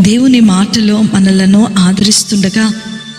దేవుని మాటలో మనలను ఆదరిస్తుండగా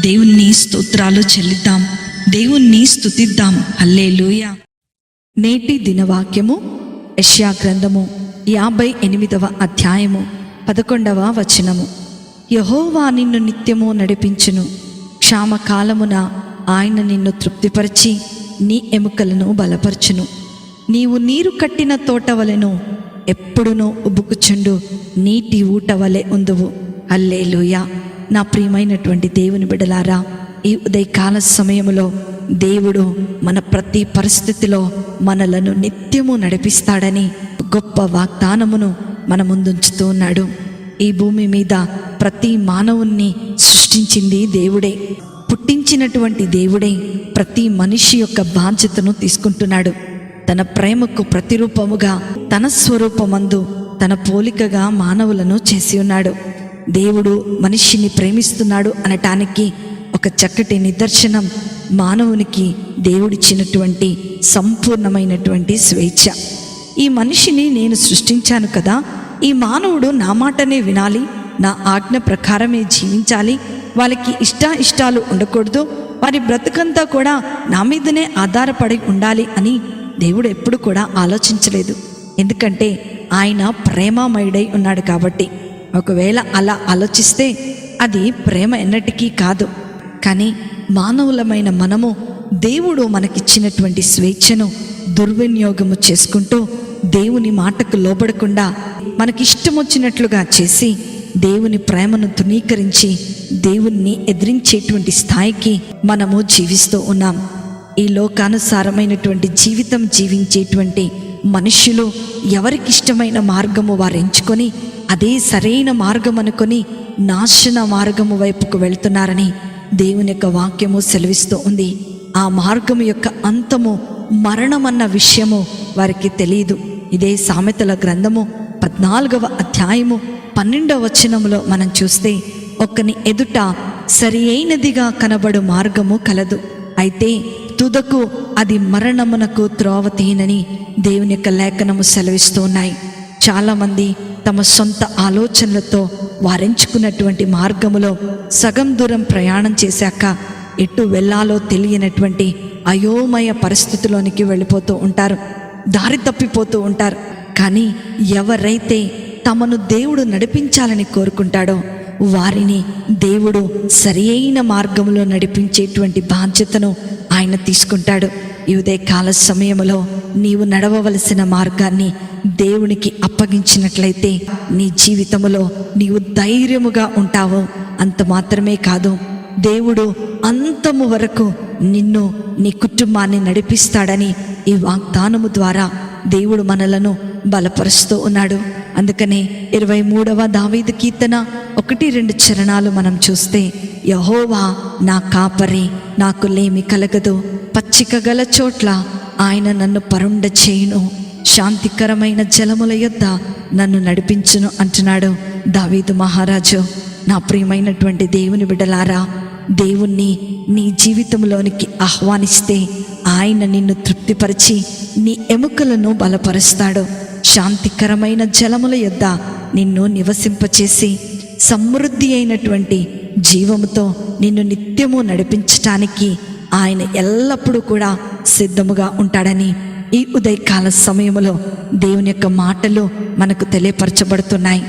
దేవుణ్ణి స్తోత్రాలు చెల్లిద్దాం. దేవుణ్ణి స్తుతిద్దాం. హల్లేలూయ. నేటి దినవాక్యము యష్యా గ్రంథము యాభై ఎనిమిదవ అధ్యాయము పదకొండవ వచనము. యహోవా నిన్ను నిత్యము నడిపించును. క్షామకాలమున ఆయన నిన్ను తృప్తిపరిచి నీ ఎముకలను బలపరచును. నీవు నీరు కట్టిన తోట వలెను ఎప్పుడునూ ఉబ్బుకుచుండు. నీటి ఊట వలె ఉందువు. అల్లేలుయ నా ప్రియమైనటువంటి దేవుని బిడలారా ఈ ఉదయకాల సమయంలో దేవుడు మన ప్రతి పరిస్థితిలో మనలను నిత్యము నడిపిస్తాడని గొప్ప వాగ్దానమును మన ముందుంచుతూ ఉన్నాడు. ఈ భూమి మీద ప్రతి మానవుణ్ణి సృష్టించింది దేవుడే. పుట్టించినటువంటి దేవుడే ప్రతి మనిషి యొక్క బాధ్యతను తీసుకుంటున్నాడు. తన ప్రేమకు ప్రతిరూపముగా తన స్వరూపమందు తన పోలికగా మానవులను చేసి ఉన్నాడు. దేవుడు మనిషిని ప్రేమిస్తున్నాడు అనటానికి ఒక చక్కటి నిదర్శనం మానవునికి దేవుడిచ్చినటువంటి సంపూర్ణమైనటువంటి స్వేచ్ఛ. ఈ మనిషిని నేను సృష్టించాను కదా ఈ మానవుడు నా మాటనే వినాలి నా ఆజ్ఞ ప్రకారమే జీవించాలి వాళ్ళకి ఇష్టాయిష్టాలు ఇష్టాలు ఉండకూడదు వారి బ్రతుకంతా కూడా నా మీదనే ఆధారపడి ఉండాలి అని దేవుడు ఎప్పుడు కూడా ఆలోచించలేదు. ఎందుకంటే ఆయన ప్రేమమయుడై ఉన్నాడు కాబట్టి. ఒకవేళ అలా ఆలోచిస్తే అది ప్రేమ ఎన్నటికీ కాదు. కానీ మానవులమైన మనము దేవుడు మనకిచ్చినటువంటి స్వేచ్ఛను దుర్వినియోగము చేసుకుంటూ దేవుని మాటకు లోబడకుండా మనకిష్టం వచ్చినట్లుగా చేసి దేవుని ప్రేమను తునీకరించి దేవుణ్ణి ఎదిరించేటువంటి స్థాయికి మనము జీవిస్తూ ఉన్నాం. ఈ లోకానుసారమైనటువంటి జీవితం జీవించేటువంటి మనుష్యులు ఎవరికిష్టమైన మార్గము వారు ఎంచుకొని అదే సరైన మార్గం అనుకొని నాశన మార్గము వైపుకు వెళ్తున్నారని దేవుని యొక్క వాక్యము సెలవిస్తూ ఉంది. ఆ మార్గము యొక్క అంతము మరణమన్న విషయము వారికి తెలియదు ఇదే సామెతల గ్రంథము పద్నాలుగవ అధ్యాయము పన్నెండవ వచనములో మనం చూస్తే ఒక్కని ఎదుట సరి అయినదిగా కనబడు మార్గము కలదు. అయితే తుదకు అది మరణమునకు త్రోవతీనని దేవుని యొక్క లేఖనము సెలవిస్తూ ఉన్నాయి చాలామంది తమ సొంత ఆలోచనలతో వారెంచుకున్నటువంటి మార్గములో సగం దూరం ప్రయాణం చేశాక ఎటు వెళ్ళాలో తెలియనటువంటి అయోమయ పరిస్థితిలోనికి వెళ్ళిపోతూ ఉంటారు. దారి తప్పిపోతూ ఉంటారు. కానీ ఎవరైతే తమను దేవుడు నడిపించాలని కోరుకుంటాడో వారిని దేవుడు సరి అయిన మార్గంలో నడిపించేటువంటి బాధ్యతను ఆయన తీసుకుంటాడు. ఈ ఉదయకాల సమయంలో నీవు నడవవలసిన మార్గాన్ని దేవునికి అప్పగించినట్లయితే నీ జీవితంలో నీవు ధైర్యముగా ఉంటావు. అంత మాత్రమే కాదు దేవుడు అంతము వరకు నిన్ను నీ కుటుంబాన్ని నడిపిస్తాడని ఈ వాగ్దానము ద్వారా దేవుడు మనలను బలపరుస్తూ ఉన్నాడు. అందుకనే ఇరవై మూడవ దావీదు కీర్తన ఒకటి రెండు చరణాలు మనం చూస్తే యహోవా నా కాపరి నాకు లేమి కలగదు. పచ్చిక గల చోట్ల ఆయన నన్ను పరుండ చేయును. శాంతికరమైన జలముల యొద్ద నన్ను నడిపించును అంటున్నాడు దావీదు మహారాజు. నా ప్రియమైనటువంటి దేవుని బిడలారా దేవుణ్ణి నీ జీవితంలోనికి ఆహ్వానిస్తే ఆయన నిన్ను తృప్తిపరిచి నీ ఎముకలను బలపరుస్తాడు. శాంతికరమైన జలముల యొద్ద నిన్ను నివసింపచేసి సమృద్ధి అయినటువంటి జీవముతో నిన్ను నిత్యము నడిపించటానికి ఆయన ఎల్లప్పుడూ కూడా సిద్ధముగా ఉంటాడని ఈ ఉదయకాల సమయంలో దేవుని యొక్క మాటలు మనకు తెలియపరచబడుతున్నాయి.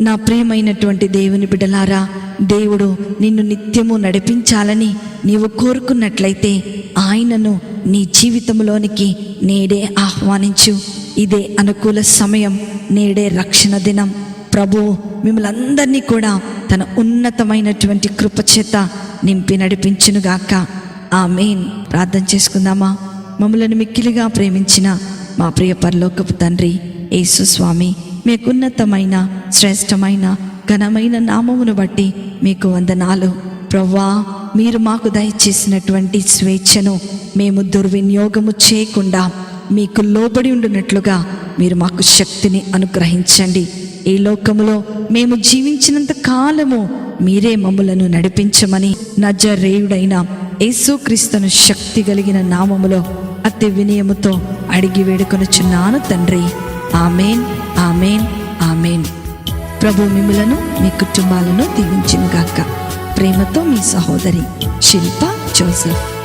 నా ప్రియమైనటువంటి దేవుని బిడలారా దేవుడు నిన్ను నిత్యము నడిపించాలని నీవు కోరుకున్నట్లయితే ఆయనను నీ జీవితంలోనికి నేడే ఆహ్వానించు. ఇదే అనుకూల సమయం నేడే రక్షణ దినం. ప్రభు మిమ్మల్ని అందరినీ కూడా తన ఉన్నతమైనటువంటి కృపచేత నింపి నడిపించునుగాక ఆ మెయిన్ ప్రార్థన చేసుకుందామా? మమ్మలను మిక్కిలిగా ప్రేమించిన మా ప్రియ పరలోకపు తండ్రి యేసుస్వామి మీకున్నతమైన శ్రేష్టమైన ఘనమైన నామమును బట్టి మీకు వందనాలు. ప్రవ్వా మీరు మాకు దయచేసినటువంటి స్వేచ్ఛను మేము దుర్వినియోగము చేయకుండా మీకు లోబడి ఉండునట్లుగా మీరు మాకు శక్తిని అనుగ్రహించండి. ఈ లోకములో మేము జీవించినంత కాలము మీరే మమ్ములను నడిపించమని నజరేయుడైన యేసుక్రీస్తును శక్తి కలిగిన నామములో అతి వినయముతో అడిగి వేడుకొనుచున్నాను తండ్రి. Amen amen amen. ప్రభు మిమ్ములను మీ కుటుంబాలను దీవించునుగాక. ప్రేమతో మీ సహోదరి శిల్ప జోసెఫ్.